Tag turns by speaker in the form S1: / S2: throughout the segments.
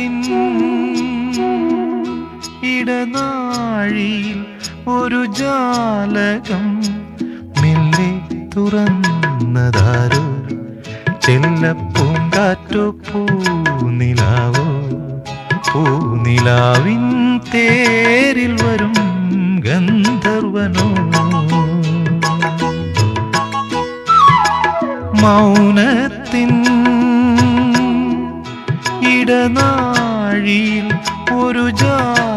S1: ഹൃദയത്തിൻ ഇടനാഴിയിൽ ഒരു ജാലകം മെല്ലെ തുറന്നതാരോ? ചെല്ലപ്പൂങ്കാറ്റോ പൂനിലാവോ? പൂനിലാവിൻ തേരിൽ വരും ഗന്ധർവനോ? മൗനത്തിൻ ഇടനാഴിയിൽ ഒരു ജാലകം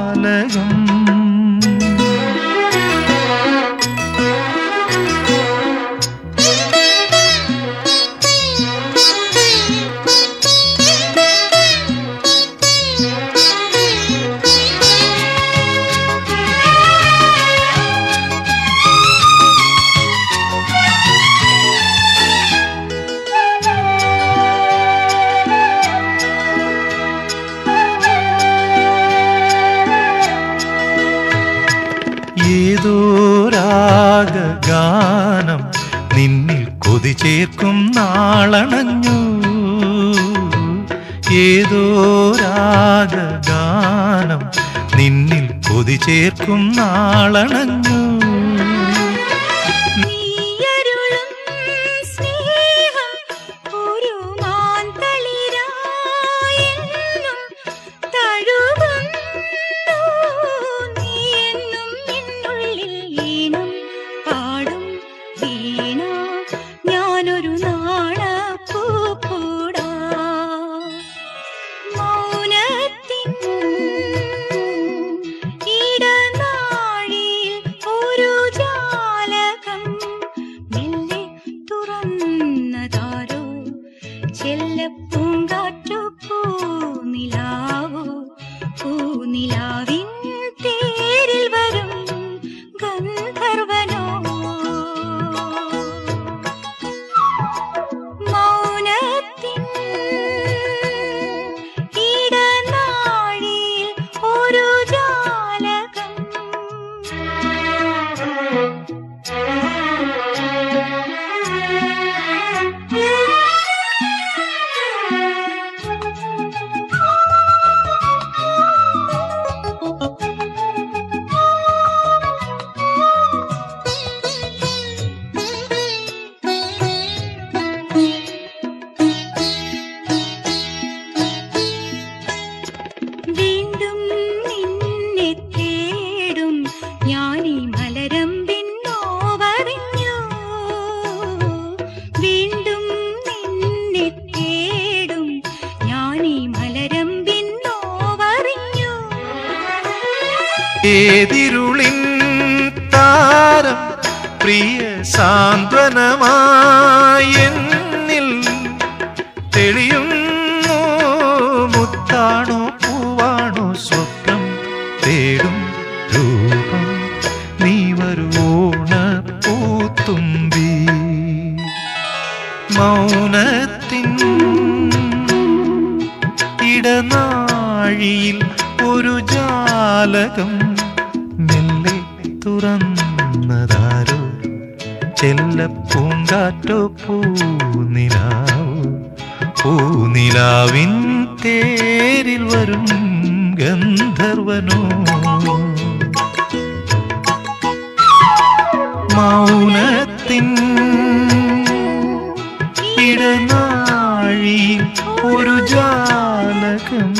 S1: ഏതോ രാഗഗാനം നിന്നിൽ കൊതി ചേർക്കും നാളണഞ്ഞു. ഏതോ നിന്നിൽ കൊതി ചേർക്കും നാളണഞ്ഞു.
S2: ചെല്ലപ്പൂങ്കാറ്റോ പൂനിലാവോ? പൂനിലാവിൻ തേരിൽ വരും ഗന്ധർവനോ
S1: ഏതിരുളിൻ താരം പ്രിയ സാന്ത്വനമായെന്നിൽ തെളിയുന്നു മുത്താണോ പൂവാണോ സ്വപ്നം തേടും രൂപം. നീ വരുവോണ പൂത്തുമ്പി മൗനത്തിൻ ഇടനാഴിയിൽ ഒരു ജാലകം തുറന്നതാരോ? ചെല്ലപ്പൂങ്കാറ്റോ പൂനിലാവ്? പൂനിലാവിൻ തേരിൽ വരും ഗന്ധർവനോ? മൗനത്തിൻ ഇടനാഴി ഒരു ജാലകം